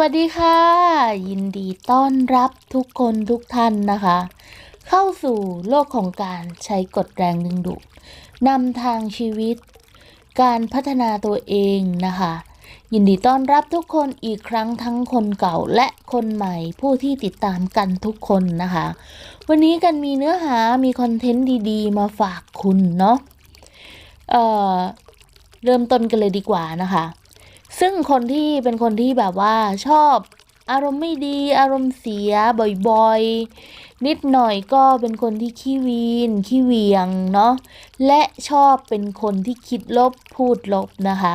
วัสดีค่ะ ยินดีต้อนรับทุกคนทุกท่านนะคะ เข้าสู่โลกของการใช้กฎแรงดึงดูดนำทางชีวิต การพัฒนาตัวเองนะคะ ยินดีต้อนรับทุกคนอีกครั้งทั้งคนเก่าและคนใหม่ผู้ที่ติดตามกันทุกคนนะคะ วันนี้กันมีเนื้อหามีคอนเทนต์ดีๆ มาฝากคุณเนาะเเริ่มต้นกันเลยดีกว่านะคะ ซึ่งคนที่เป็นคนที่แบบว่าชอบอารมณ์ไม่ดีอารมณ์เสียบ่อยๆ นิดหน่อยก็เป็นคนที่ขี้วีนขี้เวียงเนาะและชอบเป็นคนที่คิดลบพูดลบนะคะ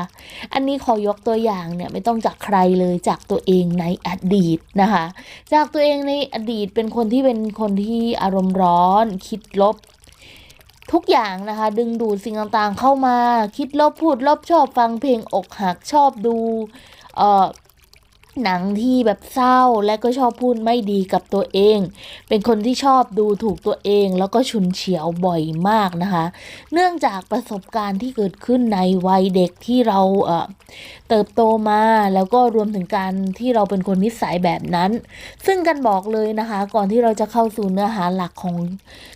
อันนี้ขอยกตัวอย่างเนี่ยไม่ต้องจากใครเลยจากตัวเองในอดีตนะคะ จากตัวเองในอดีตเป็นคนที่เป็นคนที่อารมณ์ร้อน คิดลบ ทุกอย่างนะคะ ดึงดูดสิ่งต่างๆเข้ามา คิดลบพูดลบชอบฟังเพลงอกหักชอบดูเอ่อหนังที่แบบเศร้าและก็ชอบพูดไม่ดีกับตัวเอง เป็นคนที่ชอบดูถูกตัวเองแล้วก็ฉุนเฉียวบ่อยมากนะคะ เนื่องจากประสบการณ์ที่เกิดขึ้นในวัยเด็กที่เราเอ่อเติบโตมาแล้วก็รวมถึงการที่เราเป็นคนนิสัยแบบนั้น ซึ่งกันบอกเลยนะคะ ก่อนที่เราจะเข้าสู่เนื้อหาหลักของ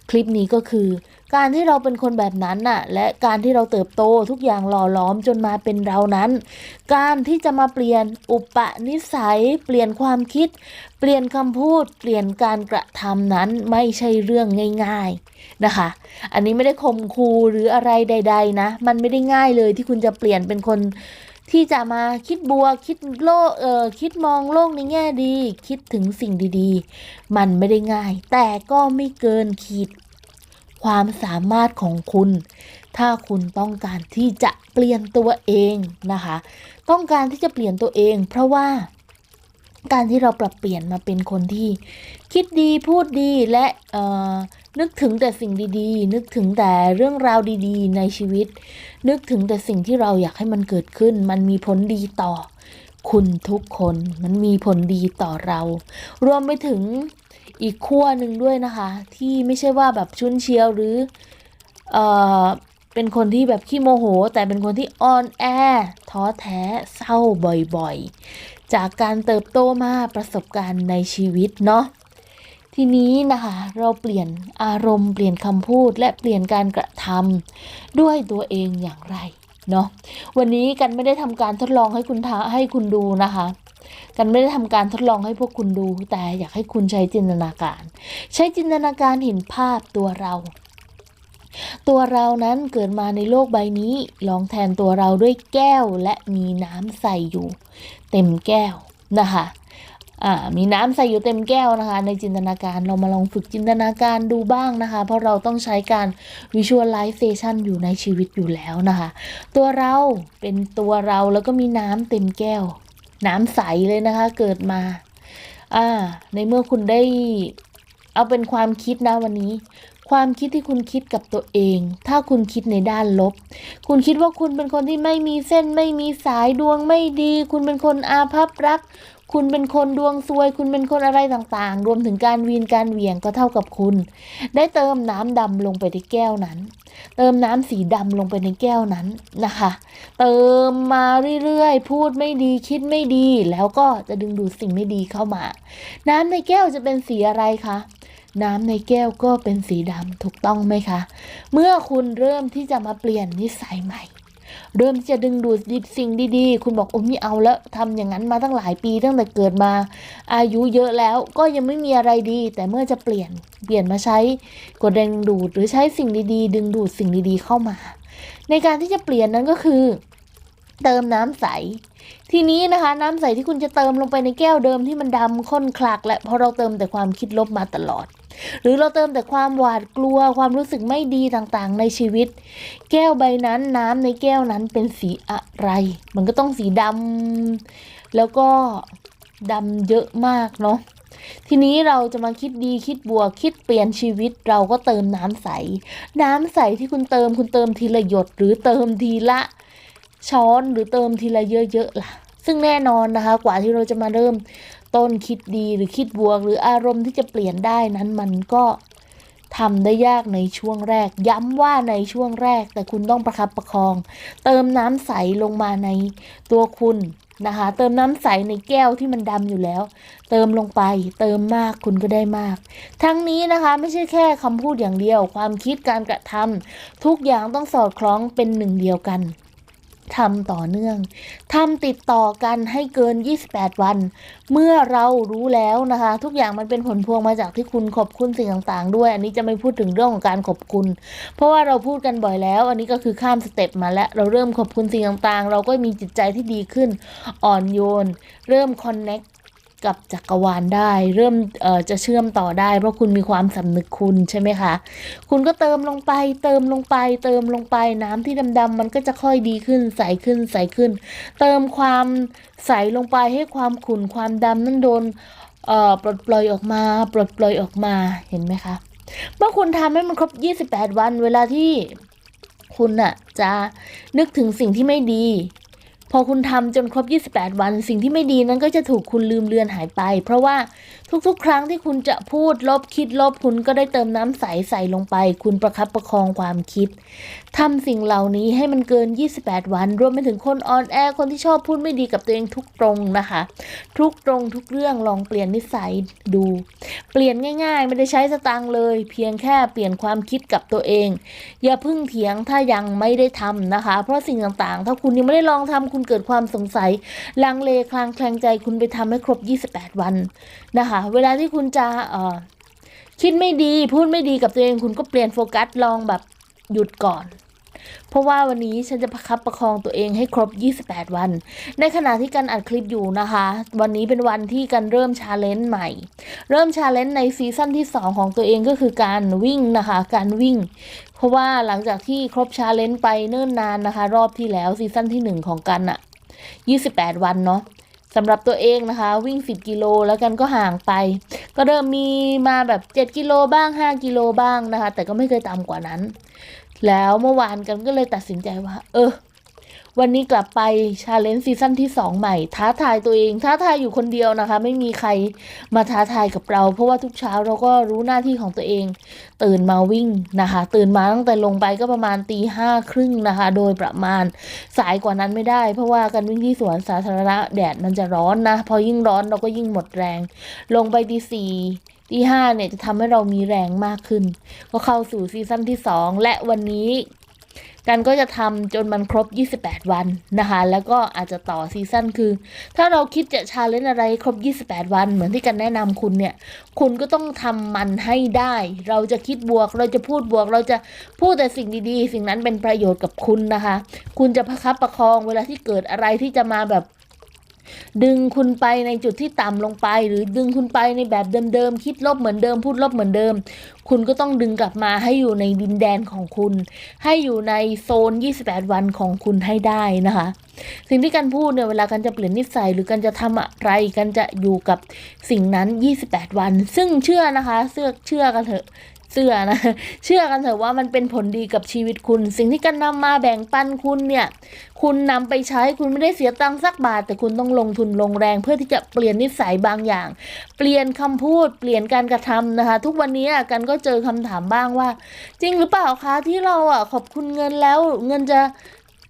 คลิปนี้ก็คือ การที่เราเป็นคนแบบนั้นน่ะ และการที่เราเติบโตทุกอย่างหล่อหลอมจนมาเป็นเรานั้น การที่จะมาเปลี่ยนอุปนิสัย เปลี่ยนความคิด เปลี่ยนคำพูด เปลี่ยนการกระทำนั้นไม่ใช่เรื่องง่าย ๆนะคะ อันนี้ไม่ได้ข่มคูหรืออะไรใด ๆ นะ มันไม่ได้ง่ายเลยที่คุณจะเปลี่ยนเป็นคนที่จะมาคิดบวกคิดโลกเออคิดมองโลกในแง่ดี คิดถึงสิ่งดีๆ มันไม่ได้ง่าย แต่ก็ไม่เกินขีด ความสามารถของคุณ ถ้าคุณต้องการที่จะเปลี่ยนตัวเองนะคะ ต้องการที่จะเปลี่ยนตัวเอง เพราะว่าการที่เราปรับเปลี่ยนมาเป็นคนที่ คิดดีพูดดีและนึกถึงแต่สิ่งดีๆ นึกถึงแต่เรื่องราวดีๆ ในชีวิต นึกถึงแต่สิ่งที่เราอยากให้มันเกิดขึ้น มันมีผลดีต่อคุณทุกคนมันมีผลดีต่อเรา รวมไปถึง อีกขั้วหนึ่งด้วยนะคะ ที่ไม่ใช่ว่าแบบชุนเชียวหรือเออเป็นคนที่แบบขี้โมโห แต่เป็นคนที่อ่อนแอท้อแท้เศร้าบ่อยๆ จากการเติบโตมาประสบการณ์ในชีวิตเนาะทีนี้นะคะเราเปลี่ยนอารมณ์เปลี่ยนคำพูดและเปลี่ยนการกระทำด้วยตัวเองอย่างไรเนาะวันนี้กันไม่ได้ทำการทดลองให้คุณทาให้คุณดูนะคะ กันไม่ได้ทำการทดลองให้พวกคุณดู แต่อยากให้คุณใช้จินตนาการ ใช้จินตนาการเห็นภาพตัวเรา ตัวเรานั้นเกิดมาในโลกใบนี้ ลองแทนตัวเราด้วยแก้วและมีน้ำใส่อยู่ เต็มแก้วนะคะมีน้ำใส่อยู่เต็มแก้วนะคะ ในจินตนาการเรามาลองฝึกจินตนาการดูบ้างนะคะ เพราะเราต้องใช้การ visualization อยู่ในชีวิตอยู่แล้วนะคะ ตัวเราเป็นตัวเราแล้วก็มีน้ำเต็มแก้ว น้ำใสเลยนะคะ เกิดมา อ่า ในเมื่อคุณได้ เอาเป็นความคิดนะวันนี้ ความคิดที่คุณคิดกับตัวเอง ถ้าคุณคิดในด้านลบ คุณคิดว่าคุณเป็นคนที่ไม่มีเส้นไม่มีสายดวงไม่ดี คุณเป็นคนอาภัพรัก คุณเป็นคนดวงซวย คุณเป็นคนอะไรต่างๆ รวมถึงการวีนการเหวี่ยงก็เท่ากับคุณ ได้เติมน้ำดำลงไปในแก้วนั้น เติมน้ำสีดำลงไปในแก้วนั้นนะคะ เติมมาเรื่อยๆ พูดไม่ดีคิดไม่ดี แล้วก็จะดึงดูดสิ่งไม่ดีเข้ามา น้ำในแก้วจะเป็นสีอะไรคะน้ำในแก้วก็เป็นสีดำถูกต้องไหมคะ เมื่อคุณเริ่มที่จะมาเปลี่ยนนิสัยใหม่ เริ่มที่จะดึงดูดสิ่งดีๆ คุณบอกโอ้ไม่เอาแล้วทำอย่างนั้นมาตั้งหลายปีตั้งแต่เกิดมา อายุเยอะแล้วก็ยังไม่มีอะไรดี แต่เมื่อจะเปลี่ยนเปลี่ยนมาใช้กดแรงดึงดูดหรือใช้สิ่งดี ๆ ดึงดูดสิ่งดีๆเข้ามา ในการที่จะเปลี่ยนนั้นก็คือ เติมน้ำใสทีนี้นะคะ น้ำใสที่คุณจะเติมลงไปในแก้วเดิมที่มันดำข้นคลัก และเพราะเราเติมแต่ความคิดลบมาตลอด หรือเราเติมแต่ความหวาดกลัวความรู้สึกไม่ดีต่างๆ ในชีวิต แก้วใบนั้นน้ำในแก้วนั้นเป็นสีอะไร มันก็ต้องสีดำแล้วก็ดำเยอะมากเนาะทีนี้เราจะมาคิดดีคิดบวกคิดเปลี่ยนชีวิตเราก็เติมน้ำใส น้ำใสที่คุณเติมคุณเติมทีละหยด หรือเติมทีละช้อนหรือเติมทีละเยอะๆล่ะ ซึ่งแน่นอนนะคะ กว่าที่เราจะมาเริ่ม ต้นคิดดีหรือคิดบวก หรืออารมณ์ที่จะเปลี่ยนได้นั้นมันก็ทำได้ยากในช่วงแรก ย้ำว่าในช่วงแรก แต่คุณต้องประคับประคอง เติมน้ำใสลงมาในตัวคุณนะคะ เติมน้ำใสในแก้วที่มันดำอยู่แล้ว เติมลงไป เติมมากคุณก็ได้มาก ทั้งนี้นะคะไม่ใช่แค่คำพูดอย่างเดียว ความคิดการกระทำทุกอย่างต้องสอดคล้องเป็นหนึ่งเดียวกัน ทำต่อเนื่องทำติดต่อกันให้เกิน 28 วัน เมื่อเรารู้แล้วนะคะ ทุกอย่างมันเป็นผลพวงมาจากที่คุณขอบคุณสิ่งต่างๆ ด้วย อันนี้จะไม่พูดถึงเรื่องของการขอบคุณ เพราะว่าเราพูดกันบ่อยแล้ว อันนี้ก็คือข้ามสเต็ปมาแล้ว เราเริ่มขอบคุณสิ่งต่างๆ เราก็มีจิตใจที่ดีขึ้น อ่อนโยน เริ่มคอนเน็ก กับจักรวาลได้ เริ่มจะเชื่อมต่อได้ เพราะคุณมีความสำนึกคุณใช่ไหมคะ คุณก็เติมลงไป เติมลงไป เติมลงไป น้ำที่ดำๆมันก็จะค่อยดีขึ้น ใสขึ้น ใสขึ้น เติมความใสลงไปให้ความขุ่นความดำนั้นโดนปลดปล่อยออกมา ปลดปล่อยออกมา เห็นไหมคะ เมื่อคุณทำให้มันครบ 28 วัน เวลาที่คุณน่ะจะนึกถึงสิ่งที่ไม่ดี พอคุณทำจนครบ 28 วัน สิ่งที่ไม่ดีนั้นก็จะถูกคุณลืมเลือนหายไป เพราะว่าทุกๆ ครั้งที่คุณจะพูดลบคิดลบคุณก็ได้เติมน้ำใสใส่ลงไป คุณประคับประคองความคิดทำสิ่งเหล่านี้ให้มันเกิน 28 วัน รวมไปถึงคนออนแอร์คนที่ชอบพูดไม่ดีกับตัวเองทุกตรงนะคะ ทุกตรงทุกเรื่องลองเปลี่ยนนิสัยดู เปลี่ยนง่ายๆ ไม่ได้ใช้สตางค์เลย เพียงแค่เปลี่ยนความคิดกับตัวเอง อย่าพึ่งเถียงถ้ายังไม่ได้ทำนะคะ เพราะสิ่งต่างๆ ถ้าคุณยังไม่ได้ลองทำคุณเกิดความสงสัย ลังเลคลางแคลงใจคุณไปทำให้ครบ 28 วันนะคะ เวลาที่คุณจะคิดไม่ดีพูดไม่ดีกับตัวเองคุณก็เปลี่ยนโฟกัสลองแบบหยุดก่อน เพราะว่าวันนี้ฉันจะประคับประคองตัวเองให้ครบ 28 วัน ในขณะที่การอัดคลิปอยู่นะคะ วันนี้เป็นวันที่การเริ่มชาเลนจ์ใหม่ เริ่มชาเลนจ์ในซีซั่นที่ 2 ของตัวเองก็คือการวิ่งนะคะ การวิ่ง เพราะว่าหลังจากที่ครบชาเลนจ์ไปเนิ่นนานนะคะ รอบที่แล้วซีซั่นที่ 1 ของกันอะ28 วันเนาะสำหรับตัวเองนะคะ วิ่ง 10 กิโลแล้วกันก็ห่างไป ก็เริ่มมีมาแบบ 7 กิโลบ้าง 5 กิโลบ้างนะคะ แต่ก็ไม่เคยต่ำกว่านั้น แล้วเมื่อวานกันก็เลยตัดสินใจว่า เออ วันนี้กลับไปชาเลนจ์ซีซั่นที่ 2 ใหม่ ท้าทายตัวเอง ท้าทายอยู่คนเดียวนะคะ ไม่มีใครมาท้าทายกับเรา เพราะว่าทุกเช้าเราก็รู้หน้าที่ของตัวเอง ตื่นมาวิ่งนะคะ ตื่นมาตั้งแต่ลงไปก็ประมาณตีห้าครึ่งนะคะ โดยประมาณสายกว่านั้นไม่ได้ เพราะว่าการวิ่งที่สวนสาธารณะแดดมันจะร้อนนะ พอยิ่งร้อนเราก็ยิ่งหมดแรง ลงไปตีสี่ตีห้าเนี่ยจะทำให้เรามีแรงมากขึ้น ก็เข้าสู่ซีซั่นที่ 2 และวันนี้ กันก็จะทำจนมันครบ 28 วันนะคะ แล้วก็อาจจะต่อซีซั่นคือ ถ้าเราคิดจะชาเลนจ์อะไรครบ 28 วัน เหมือนที่กันแนะนำคุณเนี่ย คุณก็ต้องทำมันให้ได้ เราจะคิดบวก เราจะพูดบวก เราจะพูดแต่สิ่งดีๆ สิ่งนั้นเป็นประโยชน์กับคุณนะคะ คุณจะประคับประคองเวลาที่เกิดอะไรที่จะมาแบบ ดึงคุณไปในจุดที่ต่ำลงไป หรือดึงคุณไปในแบบเดิมๆคิดลบเหมือนเดิม พูดลบเหมือนเดิม คุณก็ต้องดึงกลับมาให้อยู่ในดินแดนของคุณ ให้อยู่ในโซน 28 วันของคุณให้ได้นะคะ สิ่งที่กันพูดเนี่ยเวลากันจะเปลี่ยนนิสัยหรือกันจะทำอะไรกันจะอยู่กับสิ่งนั้น 28 วัน ซึ่งเชื่อนะคะเชื่อเชื่อกันเถอะ เชื่อนะ เชื่อกันเถอะว่ามันเป็นผลดีกับชีวิตคุณ สิ่งที่กันนำมาแบ่งปันคุณเนี่ย คุณนำไปใช้คุณไม่ได้เสียตังค์สักบาท แต่คุณต้องลงทุนลงแรงเพื่อที่จะเปลี่ยนนิสัยบางอย่าง เปลี่ยนคำพูด เปลี่ยนการกระทำนะคะ ทุกวันนี้กันก็เจอคำถามบ้างว่า จริงหรือเปล่าคะที่เราอะขอบคุณเงินแล้วเงินจะ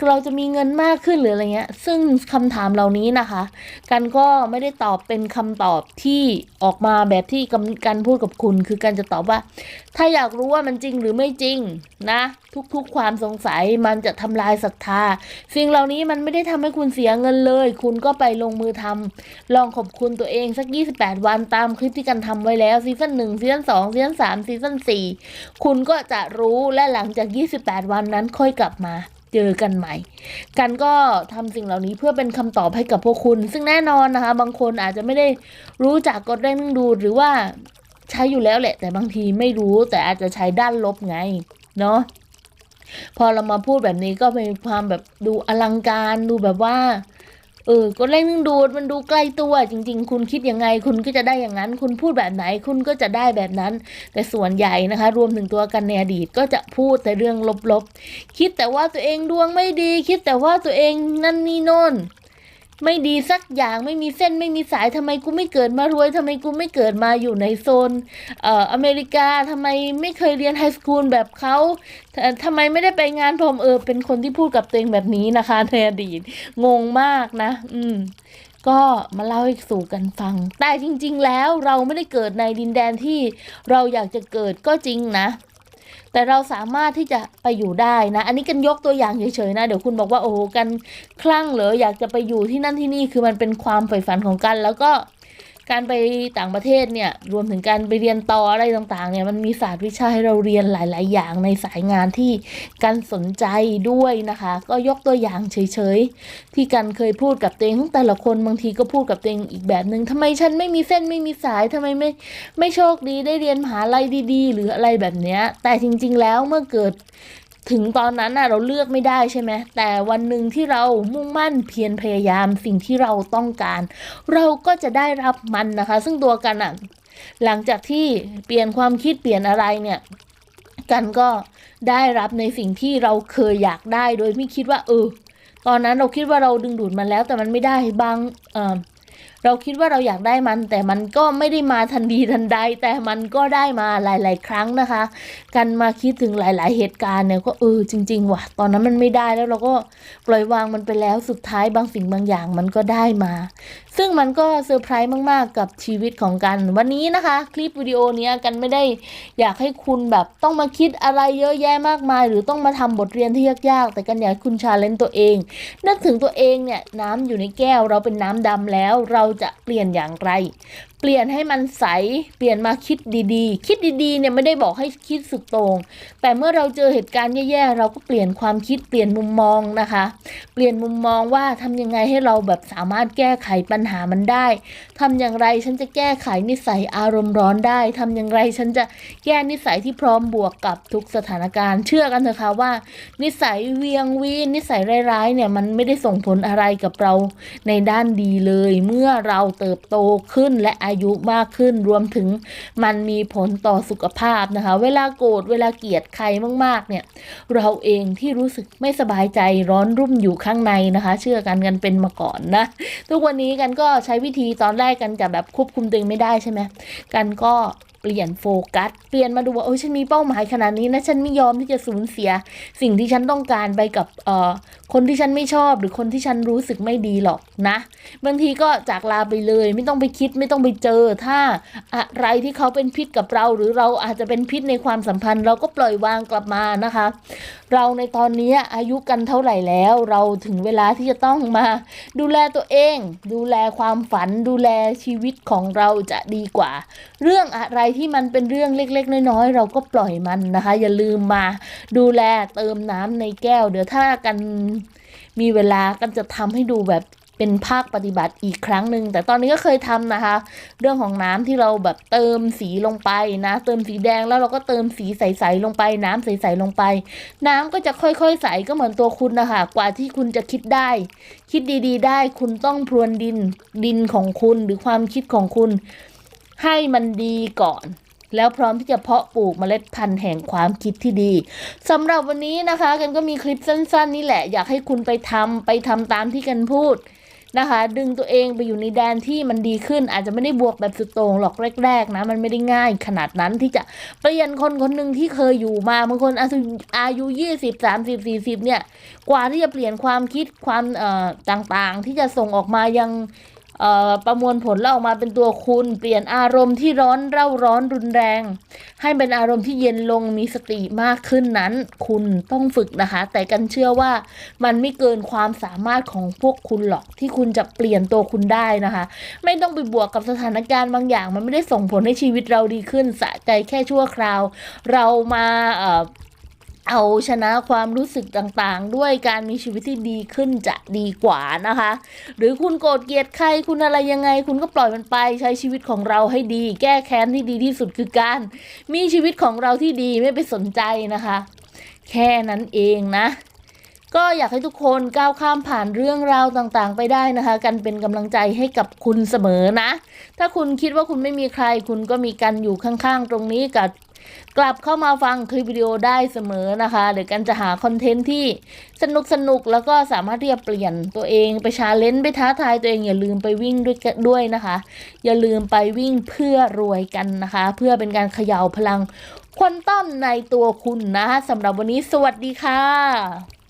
เราจะมีเงินมากขึ้นหรืออะไรเงี้ย ซึ่งคำถามเหล่านี้นะคะ กันก็ไม่ได้ตอบเป็นคำตอบที่ออกมาแบบที่กันพูดกับคุณ คือการจะตอบว่า ถ้าอยากรู้ว่ามันจริงหรือไม่จริงนะ ทุกๆความสงสัยมันจะทำลายศรัทธา สิ่งเหล่านี้มันไม่ได้ทำให้คุณเสียเงินเลย คุณก็ไปลงมือทำลองขอบคุณตัวเองสัก 28 วันตามคลิปที่กันทำไว้แล้วซีซั่นหนึ่งซีซั่นสองซีซั่นสามซีซั่นสี่คุณก็จะรู้และหลังจาก 28 วันนั้นค่อยกลับมา เจอกันใหม่ กันก็ทำสิ่งเหล่านี้เพื่อเป็นคำตอบให้กับพวกคุณ ซึ่งแน่นอนนะคะ บางคนอาจจะไม่ได้รู้จักกดแรงดึงดูดหรือว่าใช้อยู่แล้วแหละ แต่บางทีไม่รู้แต่อาจจะใช้ด้านลบไง เนาะพอเรามาพูดแบบนี้ก็เป็นความแบบดูอลังการดูแบบว่า เออกดแรงดึงดูดมันดูใกล้ตัว จริง ๆ คุณคิดยังไง คุณก็จะได้อย่างนั้น คุณพูดแบบไหน คุณก็จะได้แบบนั้น แต่ส่วนใหญ่นะคะ รวมถึงตัวกันในอดีตก็จะพูดแต่เรื่องลบๆ คิดแต่ว่าตัวเองดวงไม่ดี คิดแต่ว่าตัวเองนั่นนี่โน่น ไม่ดีสักอย่างไม่มีเส้นไม่มีสายทำไมกูไม่เกิดมารวยทำไมกูไม่เกิดมาอยู่ในโซนเอ่ออเมริกาทำไมไม่เคยเรียนไฮสคูลแบบเขาททำไมไม่ได้ไปงานพรมเออ เป็นคนที่พูดกับตัวเองแบบนี้นะคะในอดีตงงมากนะ อืมก็มาเล่าให้สู่กันฟัง แต่จริง ๆ แล้วเราไม่ได้เกิดในดินแดนที่เราอยากจะเกิดก็จริงนะ แต่เราสามารถที่จะไปอยู่ได้นะ อันนี้กันยกตัวอย่างเฉยๆนะ เดี๋ยวคุณบอกว่าโอ้โหกันคลั่งเหรออยากจะไปอยู่ที่นั่นที่นี่คือมันเป็นความใฝ่ฝันของกัน แล้วก็ การไปต่างประเทศเนี่ยรวมถึงการไปเรียนต่ออะไรต่างๆเนี่ยมันมีศาสตร์วิชาให้เราเรียนหลาย ๆ อย่างในสายงานที่กันสนใจด้วยนะคะ ก็ยกตัวอย่างเฉยๆที่กันเคยพูดกับตัวเองแต่ละคนบางทีก็พูดกับตัวเองอีกแบบหนึ่งทำไมฉันไม่มีเส้นไม่มีสายทำไมไม่ไม่โชคดีได้เรียนมหาลัยดี ๆ หรืออะไรแบบเนี้ยแต่จริง ๆ แล้วเมื่อเกิด ถึงตอนนั้นน่ะเราเลือกไม่ได้ใช่ไหมแต่วันหนึ่งที่เรามุ่งมั่นเพียรพยายามสิ่งที่เราต้องการ เราก็จะได้รับมันนะคะ ซึ่งตัวกันอะหลังจากที่เปลี่ยนความคิดเปลี่ยนอะไรเนี่ย กันก็ได้รับในสิ่งที่เราเคยอยากได้โดยไม่คิดว่า เออ ตอนนั้นเราคิดว่าเราดึงดูดมันแล้วแต่มันไม่ได้บางเออ เราคิดว่าเราอยากได้มัน แต่มันก็ไม่ได้มาทันทีทันใด แต่มันก็ได้มาหลาย ๆ ครั้งนะคะ กันมาคิดถึงหลาย ๆ เหตุการณ์เนี่ยก็เออจริง ๆ ว่ะ ตอนนั้นมันไม่ได้แล้วเราก็ปล่อยวางมันไปแล้วสุดท้ายบางสิ่งบางอย่างมันก็ได้มา ซึ่งมันก็เซอร์ไพรส์มาก ๆ กับชีวิตของกัน วันนี้นะคะ คลิปวิดีโอนี้กันไม่ได้อยากให้คุณแบบต้องมาคิดอะไรเยอะแยะมากมาย หรือต้องมาทำบทเรียนที่ยาก ๆ แต่กันอยากให้คุณชาเลนจ์ตัวเองนึกถึงตัวเองเนี่ยน้ำอยู่ในแก้วเราเป็นน้ำดำแล้วเราจะเปลี่ยนอย่างไร เปลี่ยนให้มันใส เปลี่ยนมาคิดดีๆ คิดดีๆเนี่ยไม่ได้บอกให้คิดสุดโต่งแต่เมื่อเราเจอเหตุการณ์แย่ๆ เราก็เปลี่ยนความคิดเปลี่ยนมุมมองนะคะ เปลี่ยนมุมมองว่าทำยังไงให้เราแบบสามารถแก้ไขปัญหามันได้ทำอย่างไรฉันจะแก้ไขนิสัยอารมณ์ร้อนได้ทำอย่างไรฉันจะแก้นิสัยที่พร้อมบวกกับทุกสถานการณ์ เชื่อกันเถอะค่ะว่า นิสัยเวียงวีนนิสัยร้ายๆเนี่ยมันไม่ได้ส่งผลอะไรกับเราในด้านดีเลย เมื่อเราเติบโตขึ้นและอาายุมากขึ้น รวมถึงมันมีผลต่อสุขภาพนะคะ เวลาโกรธเวลาเกลียดใครมากๆเนี่ย เราเองที่รู้สึกไม่สบายใจร้อนรุ่มอยู่ข้างในนะคะ เชื่อกันกันเป็นมาก่อนนะ ทุกวันนี้กันก็ใช้วิธีตอนแรกกันจะแบบควบคุมตัวเองไม่ได้ใช่ไหมกันก็เปลี่ยนโฟกัส เปลี่ยนมาดูว่าโอ้ยฉันมีเป้าหมายขนาดนี้นะ ฉันไม่ยอมที่จะสูญเสีย สิ่งที่ฉันต้องการไปกับเอ่อ คนที่ฉันไม่ชอบหรือคนที่ฉันรู้สึกไม่ดีหรอกนะ บางทีก็จากลาไปเลย ไม่ต้องไปคิดไม่ต้องไปเจอ ถ้าอะไรที่เขาเป็นพิษกับเรา หรือเราอาจจะเป็นพิษในความสัมพันธ์ เราก็ปล่อยวางกลับมานะคะ เราในตอนนี้อายุกันเท่าไหร่แล้ว เราถึงเวลาที่จะต้องมา ดูแลตัวเอง ดูแลความฝัน ดูแลชีวิตของเราจะดีกว่า เรื่องอะไรที่มันเป็นเรื่องเล็ก ๆ น้อยๆเราก็ปล่อยมันนะคะ อย่าลืมมา ดูแลเติมน้ำในแก้ว เดี๋ยวถ้ากัน มีเวลากันจะทำให้ดูแบบเป็นภาคปฏิบัติอีกครั้งหนึ่งแต่ตอนนี้ก็เคยทำนะคะ เรื่องของน้ำที่เราแบบเติมสีลงไปนะ เติมสีแดงแล้วเราก็เติมสีใสๆลงไป น้ำใสๆลงไป น้ำก็จะค่อยๆใสก็เหมือนตัวคุณนะคะกว่าที่คุณจะคิดได้ คิดดีๆ ได้คุณต้องพรวนดินดินของคุณหรือความคิดของคุณ ให้มันดีก่อน แล้วพร้อมที่จะเพาะปลูกเมล็ดพันธุ์แห่งความคิดที่ดีสำหรับวันนี้นะคะกันก็มีคลิปสั้น ๆ นี่แหละ อยากให้คุณไปทำไปทำตามที่กันพูดนะคะ ดึงตัวเองไปอยู่ในแดนที่มันดีขึ้น อาจจะไม่ได้บวกแบบสุดโต่งหรอกแรกๆนะมันไม่ได้ง่ายขนาดนั้นที่จะเปลี่ยนคนคนหนึ่งที่เคยอยู่มาบางคนอายุยี่สิบสามสิบสี่สิบเนี่ย กว่าที่จะเปลี่ยนความคิดความเอ่อต่างๆ ที่จะส่งออกมายัง ประมวลผลแล้วออกมาเป็นตัวคุณ เปลี่ยนอารมณ์ที่ร้อนเร่าร้อนรุนแรง ให้เป็นอารมณ์ที่เย็นลงมีสติมากขึ้นนั้น คุณต้องฝึกนะคะ แต่กันเชื่อว่ามันไม่เกินความสามารถของพวกคุณหรอกที่คุณจะเปลี่ยนตัวคุณได้นะคะ ไม่ต้องไปบวกกับสถานการณ์บางอย่าง มันไม่ได้ส่งผลให้ชีวิตเราดีขึ้นสะใจแค่ชั่วคราว เรามา เอาชนะความรู้สึกต่างๆ ด้วยการมีชีวิตที่ดีขึ้นจะดีกว่านะคะ หรือคุณโกรธเกลียดใครคุณอะไรยังไง คุณก็ปล่อยมันไปใช้ชีวิตของเราให้ดี แก้แค้นที่ดีที่สุดคือการ มีชีวิตของเราที่ดีไม่ไปสนใจนะคะ แค่นั้นเองนะก็อยากให้ทุกคนก้าวข้ามผ่านเรื่องราวต่างๆ ไปได้นะคะ กันเป็นกำลังใจให้กับคุณเสมอนะ ถ้าคุณคิดว่าคุณไม่มีใคร คุณก็มีกันอยู่ข้างๆ ตรงนี้กับ กลับเข้ามาฟังคลิปวิดีโอได้เสมอนะคะเดี๋ยวกันจะหาคอนเทนต์ที่สนุกสนุกแล้วก็สามารถที่จะเปลี่ยนตัวเองไปชาเลนจ์ไปท้าทายตัวเองอย่าลืมไปวิ่งด้วยนด้วยนะคะ อย่าลืมไปวิ่งเพื่อรวยกันนะคะ เพื่อเป็นการเขย่าพลังควอนตัมในตัวคุณนะคะสำหรับวันนี้สวัสดีค่ะ